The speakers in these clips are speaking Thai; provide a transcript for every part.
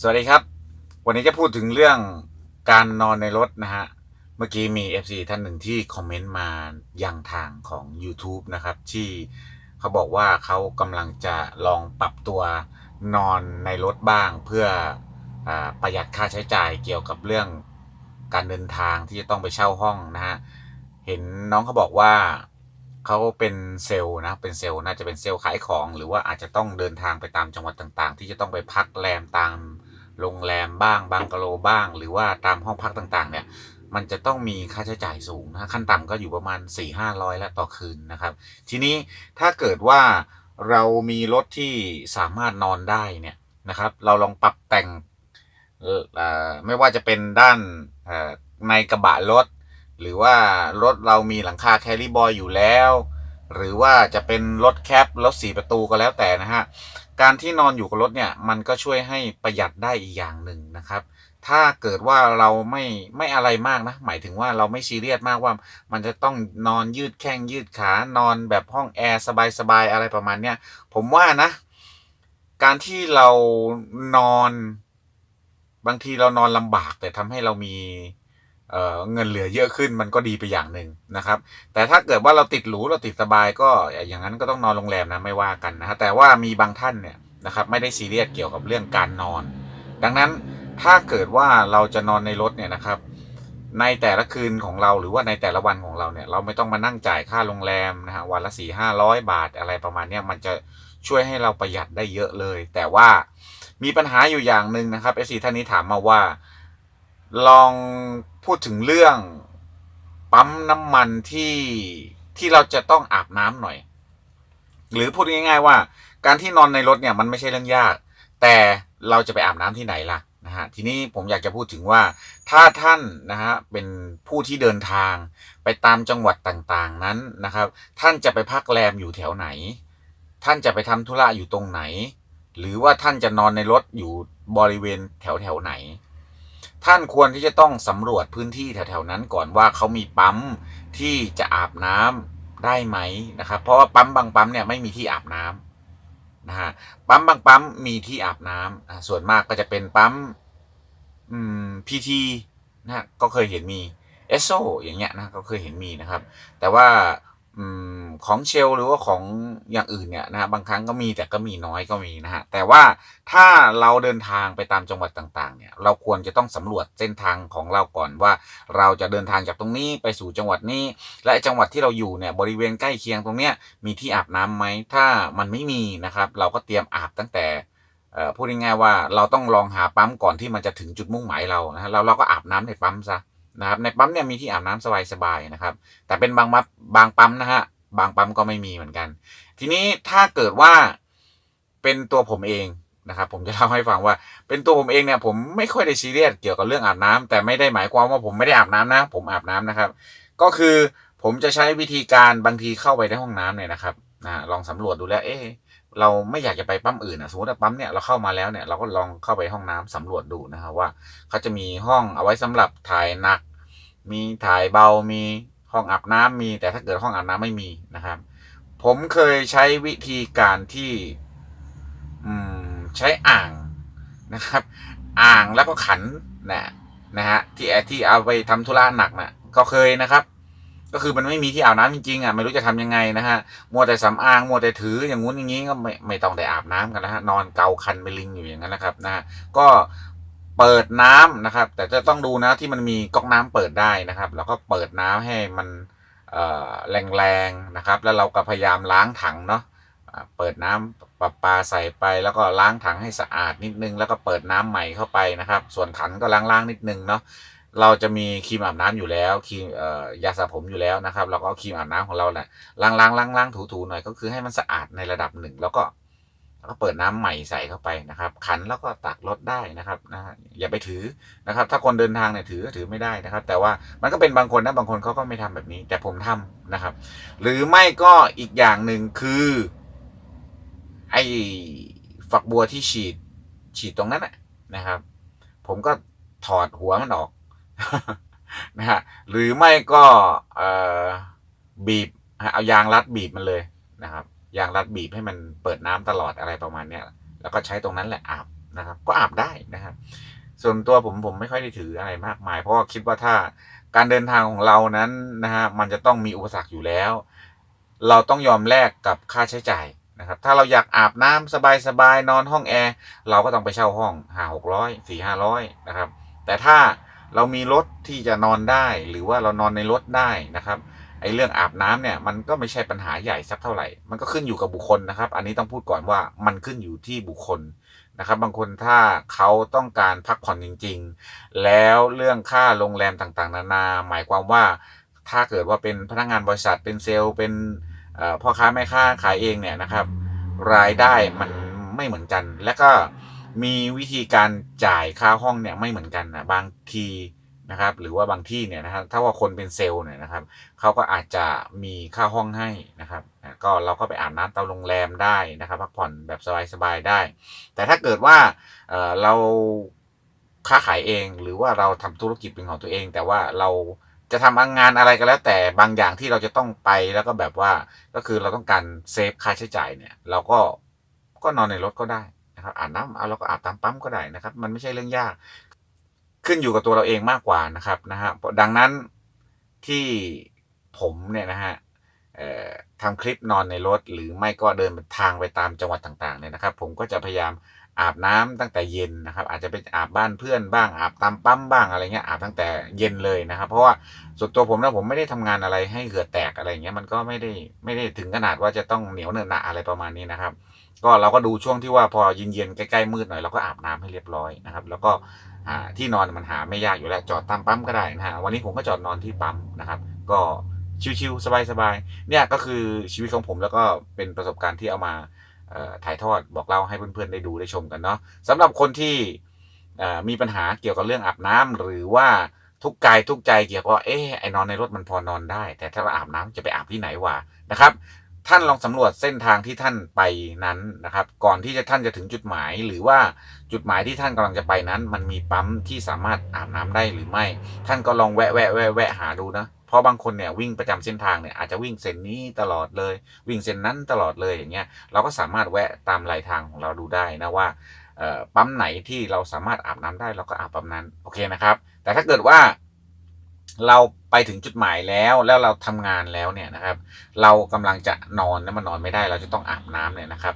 สวัสดีครับ วันนี้จะพูดถึงเรื่องการนอนในรถนะฮะ เมื่อกี้มี FC ท่านหนึ่งที่คอมเมนต์มาอยังทางของ YouTube นะครับ ที่เขาบอกว่าเขากำลังจะลองปรับตัวนอนในรถบ้าง เพื่ออประหยัดค่าใช้จ่ายเกี่ยวกับเรื่องการเดินทางที่จะต้องไปเช่าห้องนะฮะ เห็นน้องเขาบอกว่าเขาเป็นเซลล์นะ เป็นเซลล์น่าจะเป็นเซลล์ขายของ หรือว่าอาจจะต้องเดินทางไปตามจังหวัดต่างๆ ที่จะต้องไปพักแรมตาม โรงแรมบ้างบังกะโลบ้าง หรือว่าตามห้องพักต่างๆ เนี่ย มันจะต้องมีค่าใช้จ่ายสูงนะขั้นต่ำก็อยู่ประมาณ 4 5 0 0แล้วต่อคืนนะครับ ทีนี้ถ้าเกิดว่าเรามีรถที่สามารถนอนได้เนี่ยนะครับ เราลองปรับแต่งเอ่อไม่ว่าจะเป็นด้านในกระบะรถ หรือว่ารถเรามีหลังคาแคริบอยอยู่แล้ว หรือว่าจะเป็นรถแคปรถสี่ประตูก็แล้วแต่นะฮะ การที่นอนอยู่กับรถเนี่ยมันก็ช่วยให้ประหยัดได้อีกอย่างหนึ่งนะครับ ถ้าเกิดว่าเราไม่ไม่อะไรมากนะ หมายถึงว่าเราไม่ซีเรียสมากว่า มันจะต้องนอนยืดแข้งยืดขานอนแบบห้องแอร์สบายๆอะไรประมาณเนี้ยผมว่านะ การที่เรานอน บางทีเรานอนลำบากแต่ทำให้เรามี เเงินเหลือเยอะขึ้นมันก็ดีไปอย่างหนึ่งนะครับ แต่ถ้าเกิดว่าเราติดหรูเราติดสบายก็อย่างนั้นก็ต้องนอนโรงแรมนะไม่ว่ากันนะฮะแต่ว่ามีบางท่านเนี่ยนะครับไม่ได้ซีเรียสเกี่ยวกับเรื่องการนอน ดังนั้นถ้าเกิดว่าเราจะนอนในรถเนี่ยนะครับ ในแต่ละคืนของเราหรือว่าในแต่ละวันของเราเนี่ยเราไม่ต้องมานั่งจ่ายค่าโรงแรมนะฮะวันละสี่ห้าร้อยบาทอะไรประมาณนี้มันจะช่วยให้เราประหยัดได้เยอะเลย แต่ว่ามีปัญหาอยู่อย่างหนึ่งนะครับเอซีท่านนี้ถามมาว่าลอง พูดถึงเรื่องปั๊มน้ำมันที่ที่เราจะต้องอาบน้ำหน่อย หรือพูดง่าย ๆ ว่า การที่นอนในรถเนี่ยมันไม่ใช่เรื่องยาก แต่เราจะไปอาบน้ำที่ไหนล่ะนะฮะทีนี้ผมอยากจะพูดถึงว่าถ้าท่านนะฮะเป็นผู้ที่เดินทางไปตามจังหวัดต่างๆนั้นนะครับ ท่านจะไปพักแรมอยู่แถวไหน ท่านจะไปทำธุระอยู่ตรงไหน หรือว่าท่านจะนอนในรถอยู่บริเวณแถวแถวไหน ท่านควรที่จะต้องสำรวจพื้นที่แถวๆนั้นก่อนว่าเขามีปั๊มที่จะอาบน้ำได้ไหมนะครับ เพราะว่าปั๊มบางปั๊มเนี่ยไม่มีที่อาบน้ำนะฮะปั๊มบางปั๊มมีที่อาบน้ำส่วนมากก็จะเป็นปั๊มพีทีนะก็เคยเห็นมีเอสโซอย่างเงี้ยนะก็เคยเห็นมีนะครับ แต่ว่า ของเชลหรือว่าของอย่างอื่นเนี่ยนะฮะบางครั้งก็มีแต่ก็มีน้อยก็มีนะฮะแต่ว่าถ้าเราเดินทางไปตามจังหวัดต่างๆเนี่ยเราควรจะต้องสำรวจเส้นทางของเราก่อนว่า เราจะเดินทางจากตรงนี้ไปสู่จังหวัดนี้ และจังหวัดที่เราอยู่เนี่ยบริเวณใกล้เคียงตรงเนี้ยมีที่อาบน้ำไหมถ้ามันไม่มีนะครับเราก็เตรียมอาบตั้งแต่พูดง่ายๆว่าเราต้องลองหาปั๊มก่อนที่มันจะถึงจุดมุ่งหมายเรานะฮะเราเราก็อาบน้ำในปั๊มซะ นะครับในปั๊มเนี่ยมีที่อาบน้ำสบายๆนะครับ แต่เป็นบางมัดบางปั๊มนะฮะบางปั๊มก็ไม่มีเหมือนกัน ทีนี้ถ้าเกิดว่าเป็นตัวผมเองนะครับผมจะเล่าให้ฟังว่าเป็นตัวผมเองเนี่ยผมไม่ค่อยได้ซีเรียสเกี่ยวกับเรื่องอาบน้ำแต่ไม่ได้หมายความว่าผมไม่ได้อาบน้ำนะ ผมอาบน้ำนะครับ ก็คือผมจะใช้วิธีการบางทีเข้าไปในห้องน้ำเนี่ยนะครับนะลองสำรวจดูแล้วเอ๊ะ เราไม่อยากจะไปปั๊มอื่นอะสมมติว่าปั๊มเนี่ยเราเข้ามาแล้วเนี่ยเราก็ลองเข้าไปห้องน้ำสำรวจดูนะครับว่าเขาจะมีห้องเอาไว้สำหรับถ่ายหนัก มีถ่ายเบามีห้องอาบน้ำมี แต่ถ้าเกิดห้องอาบน้ำไม่มีนะครับ ผมเคยใช้วิธีการที่อืมใช้อ่างนะครับ อ่างแล้วก็ขันนะนะฮะที่ที่เอาไปทำธุระหนักน่ะก็เคยนะครับ ก็คือมันไม่มีที่อาบน้ำจริงๆอะไม่รู้จะทำยังไงนะฮะมัวแต่สำอางมัวแต่ถืออย่างงู้นอย่างงี้ก็ไม่ไม่ต้องได้อาบน้ำกันนะฮะนอนเกาคันเป็นลิงอยู่อย่างนั้นนะครับนะฮะก็เปิดน้ำนะครับ แต่จะต้องดูนะที่มันมีก๊อกน้ำเปิดได้นะครับ แล้วก็เปิดน้ำให้มันเอ่อแรงๆนะครับ แล้วเราก็พยายามล้างถังเนาะเปิดน้ำประปาใส่ไป แล้วก็ล้างถังให้สะอาดนิดนึง แล้วก็เปิดน้ำใหม่เข้าไปนะครับ ส่วนขันก็ล้างๆนิดนึงเนาะ เราจะมีครีมอาบน้ำอยู่แล้วครีมเอ่อยาสระผมอยู่แล้วนะครับ เราก็เอาครีมอาบน้ำของเราแหละล้างล้างล้างล้างถูถูหน่อยก็คือให้มันสะอาดในระดับหนึ่ง แล้วก็ก็เปิดน้ำใหม่ใส่เข้าไปนะครับ ขันแล้วก็ตักรถได้นะครับนะอย่าไปถือนะครับ ถ้าคนเดินทางเนี่ยถือก็ถือไม่ได้นะครับ แต่ว่ามันก็เป็นบางคนนะบางคนเขาก็ไม่ทำแบบนี้ แต่ผมทำนะครับ หรือไม่ก็อีกอย่างหนึ่งคือไอ้ฝักบัวที่ฉีดฉีดตรงนั้นนะครับ ผมก็ถอดหัวมันออก นะฮะหรือไม่ก็บีบเอายางรัดบีบมันเลยนะครับ ยางรัดบีบให้มันเปิดน้ำตลอดอะไรประมาณเนี้ยแล้วก็ใช้ตรงนั้นแหละอาบนะครับ ก็อาบได้นะครับส่วนตัวผมผมไม่ค่อยได้ถืออะไรมากมาย เพราะว่าคิดว่าถ้าการเดินทางของเรานั้นนะฮะมันจะต้องมีอุปสรรคอยู่แล้ว เราต้องยอมแลกกับค่าใช้จ่ายนะครับถ้าเราอยากอาบน้ำสบายๆนอนห้องแอร์เราก็ต้องไปเช่าห้องห้าหกร้อยสี่ห้าร้อยนะครับ แต่ถ้า เรามีรถที่จะนอนได้หรือว่าเรานอนในรถได้นะครับไอ้เรื่องอาบน้ำเนี่ยมันก็ไม่ใช่ปัญหาใหญ่สักเท่าไหร่ มันก็ขึ้นอยู่กับบุคคลนะครับ อันนี้ต้องพูดก่อนว่ามันขึ้นอยู่ที่บุคคลนะครับ บางคนถ้าเขาต้องการพักผ่อนจริง ๆ แล้วเรื่องค่าโรงแรมต่างๆ นานา หมายความว่าถ้าเกิดว่าเป็นพนักงานบริษัทเป็นเซลล์เป็นพ่อค้าแม่ค้าขายเองเนี่ยนะครับ รายได้มันไม่เหมือนกัน และก็ มีวิธีการจ่ายค่าห้องเนี่ยไม่เหมือนกันนะบางทีนะครับ หรือว่าบางที่เนี่ยนะครับถ้าว่าคนเป็นเซลล์เนี่ยนะครับเขาก็อาจจะมีค่าห้องให้นะครับ ก็เราก็ไปอาบน้ำเตาโรงแรมได้นะครับพักผ่อนแบบสบายๆได้ แต่ถ้าเกิดว่าเเราค้าขายเองหรือว่าเราทำธุรกิจเป็นของตัวเอง แต่ว่าเราจะทำงานอะไรก็แล้ว แต่บางอย่างที่เราจะต้องไปแล้วก็แบบว่าก็คือเราต้องการเซฟค่าใช้จ่ายเนี่ย เราก็ก็นอนในรถก็ได้ นะครับอาบน้ำเอาเราก็อาบตามปั๊มก็ได้นะครับ มันไม่ใช่เรื่องยาก ขึ้นอยู่กับตัวเราเองมากกว่านะครับนะฮะดังนั้นที่ผมเนี่ยนะฮะเอ่อทำคลิปนอนในรถ หรือไม่ก็เดินทางไปตามจังหวัดต่างๆเนี่ยนะครับ ผมก็จะพยายามอาบน้ำตั้งแต่เย็นนะครับ อาจจะไปอาบบ้านเพื่อนบ้างอาบตามปั๊มบ้างอะไรเงี้ยอาบตั้งแต่เย็นเลยนะครับ เพราะว่าส่วนตัวผมนะผมไม่ได้ทำงานอะไรให้เหงื่อแตกอะไรเงี้ยมันก็ไม่ได้ไม่ได้ถึงขนาดว่าจะต้องเหนียวเนอะหนะอะไรประมาณนี้นะครับ ก็เราก็ดูช่วงที่ว่าพอเย็นๆใกล้ๆมืดหน่อยเราก็อาบน้ำให้เรียบร้อยนะครับ แล้วก็ที่นอนมันหาไม่ยากอยู่แล้วจอดตามปั๊มก็ได้นะฮะวันนี้ผมก็จอดนอนที่ปั๊มนะครับ ก็ชิวๆสบายๆเนี่ยก็คือชีวิตของผมแล้วก็เป็นประสบการณ์ที่เอามาถ่ายทอดบอกเล่าให้เพื่อนๆได้ดูได้ชมกันเนาะสำหรับคนที่มีปัญหาเกี่ยวกับเรื่องอาบน้ำหรือว่าทุกกายทุกใจเกี่ยวกับเอ๊ะไอนอนในรถมันพอนอนได้ แต่ถ้าเราอาบน้ำจะไปอาบที่ไหนวะนะครับ ท่านลองสำรวจเส้นทางที่ท่านไปนั้นนะครับ ก่อนที่จะท่านจะถึงจุดหมาย หรือว่าจุดหมายที่ท่านกำลังจะไปนั้น มันมีปั๊มที่สามารถอาบน้ำได้หรือไม่ ท่านก็ลองแวะแวะแวะแวะหาดูนะเพราะบางคนเนี่ยวิ่งประจำเส้นทางเนี่ยอาจจะวิ่งเส้นนี้ตลอดเลย วิ่งเส้นนั้นตลอดเลยอย่างเงี้ยเราก็สามารถแวะตามรายทางของเราดูได้นะว่าปั๊มไหนที่เราสามารถอาบน้ำได้เราก็อาบปั๊มนั้นโอเคนะครับ แต่ถ้าเกิดว่า เราไปถึงจุดหมายแล้วแล้วเราทำงานแล้วเนี่ยนะครับ เรากำลังจะนอนแล้วมันนอนไม่ได้ เราจะต้องอาบน้ำเนี่ยนะครับ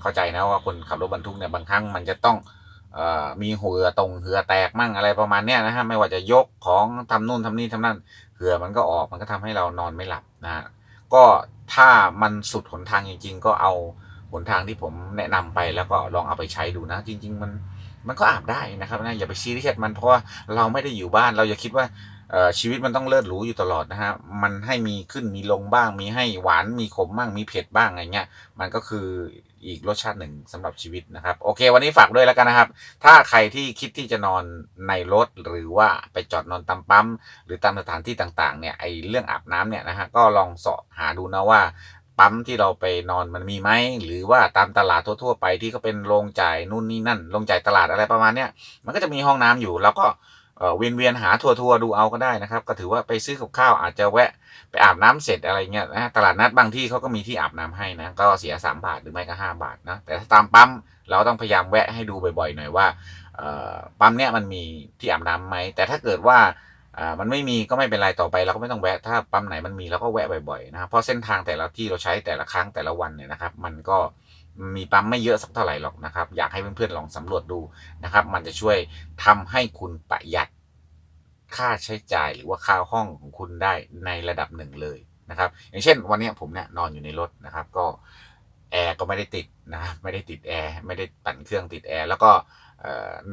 เข้าใจนะว่าคนขับรถบรรทุกเนี่ยบางครั้งมันจะต้องออมีเหือตรงเหือแตกมั่งอะไรประมาณเนี้ยนะฮะไม่ว่าจะยกของทำนู่นทำนี่ทำนั่นเหือมันก็ออกมันก็ทำให้เรานอนไม่หลับนะฮะก็ถ้ามันสุดหนทางจริง ๆ ก็เอาหนทางที่ผมแนะนำไปแล้วก็ลองเอาไปใช้ดูนะ จริง ๆ มันมันก็อาบได้นะครับนะอย่าไปซีเรียสมันเพราะว่าเราไม่ได้อยู่บ้านเราอย่าคิดว่า ชีวิตมันต้องเลิศหรูอยู่ตลอดนะฮะ มันให้มีขึ้นมีลงบ้าง มีให้หวานมีขมบ้างมีเผ็ดบ้างอะไรเงี้ย มันก็คืออีกรสชาติหนึ่งสำหรับชีวิตนะครับ โอเค วันนี้ฝากด้วยแล้วกันนะครับ ถ้าใครที่คิดที่จะนอนในรถหรือว่าไปจอดนอนตามปั๊ม หรือตามสถานที่ต่างๆเนี่ยไอเรื่องอาบน้ำเนี่ยนะฮะก็ลองเสาะหาดูนะว่าปั๊มที่เราไปนอนมันมีไหมหรือว่าตามตลาดทั่วๆไปที่เขาเป็นโรงจ่ายนู่นนี่นั่นโรงจ่ายตลาดอะไรประมาณเนี้ยมันก็จะมีห้องน้ำอยู่แล้วก็ เวียนเวียนหาทัวร์ทัวร์ดูเอาก็ได้นะครับ ก็ถือว่าไปซื้อกับข้าวอาจจะแวะไปอาบน้ำเสร็จอะไรเงี้ยนะตลาดนัดบางที่เขาก็มีที่อาบน้ำให้นะก็เสีย 3 บาทหรือไม่ก็ 5 บาทนะแต่ถ้าตามปั๊มเราต้องพยายามแวะให้ดูบ่อยๆหน่อยว่าปั๊มเนี้ยมันมีที่อาบน้ำไหมแต่ถ้าเกิดว่าอ่ามันไม่มีก็ไม่เป็นไรต่อไปเราก็ไม่ต้องแวะถ้าปั๊มไหนมันมีเราก็แวะบ่อยๆนะครับเพราะเส้นทางแต่ละที่เราใช้แต่ละครั้งแต่ละวันเนี่ยนะครับ มันก็ มีปั๊มไม่เยอะสักเท่าไหร่หรอกนะครับ อยากให้เพื่อนๆลองสำรวจดูนะครับ มันจะช่วยทำให้คุณประหยัดค่าใช้จ่ายหรือว่าค่าห้องของคุณได้ในระดับหนึ่งเลยนะครับ อย่างเช่นวันนี้ผมเนี่ยนอนอยู่ในรถนะครับ ก็แอร์ก็ไม่ได้ติดนะครับไม่ได้ติดแอร์ไม่ได้ปั่นเครื่องติดแอร์แล้วก็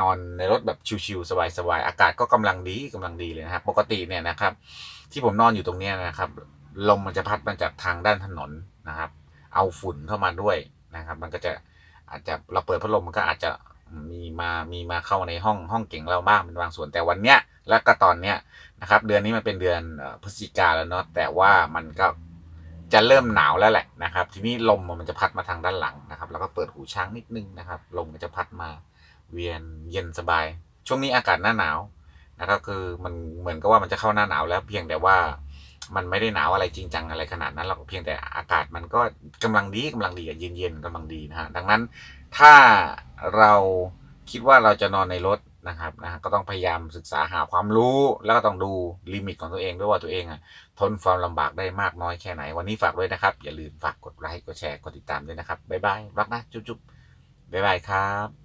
นอนในรถแบบชิวๆสบายๆอากาศก็กำลังดีกำลังดีเลยนะครับ ปกติเนี่ยนะครับ ที่ผมนอนอยู่ตรงนี้นะครับลมมันจะพัดมาจากทางด้านถนนนะครับ เอาฝุ่นเข้ามาด้วย นะครับ มันก็จะอาจจะเราเปิดพัดลมมันก็อาจจะมีมามีมาเข้าในห้องห้องเก่งเราบ้างเป็นบางส่วนแต่วันเนี้ยแล้วก็ตอนเนี้ยนะครับ เดือนนี้มันเป็นเดือนพฤศจิกาแล้วเนาะแต่ว่ามันก็จะเริ่มหนาวแล้วแหละนะครับ ทีนี้ลมมันจะพัดมาทางด้านหลังนะครับ แล้วก็เปิดหูช้างนิดนึงนะครับ ลมมันจะพัดมาเวียนเย็นสบาย ช่วงนี้อากาศหน้าหนาวนะครับ คือมันเหมือนกับว่ามันจะเข้าหน้าหนาวแล้วเพียงแต่ว่า มันไม่ได้หนาวอะไรจริงจังอะไรขนาดนั้นหรอกเพียงแต่อากาศมันก็กำลังดีกำลังดีอะเย็นๆกำลังดีนะฮะดังนั้นถ้าเราคิดว่าเราจะนอนในรถนะครับนะฮะก็ต้องพยายามศึกษาหาความรู้แล้วก็ต้องดูลิมิตของตัวเองด้วยว่าตัวเองอะทนความลำบากได้มากน้อยแค่ไหน วันนี้ฝากด้วยนะครับ อย่าลืมฝากกดไลค์กดแชร์กดติดตามด้วยนะครับบ๊ายบายรักนะจุ๊บๆบ๊ายบายครับ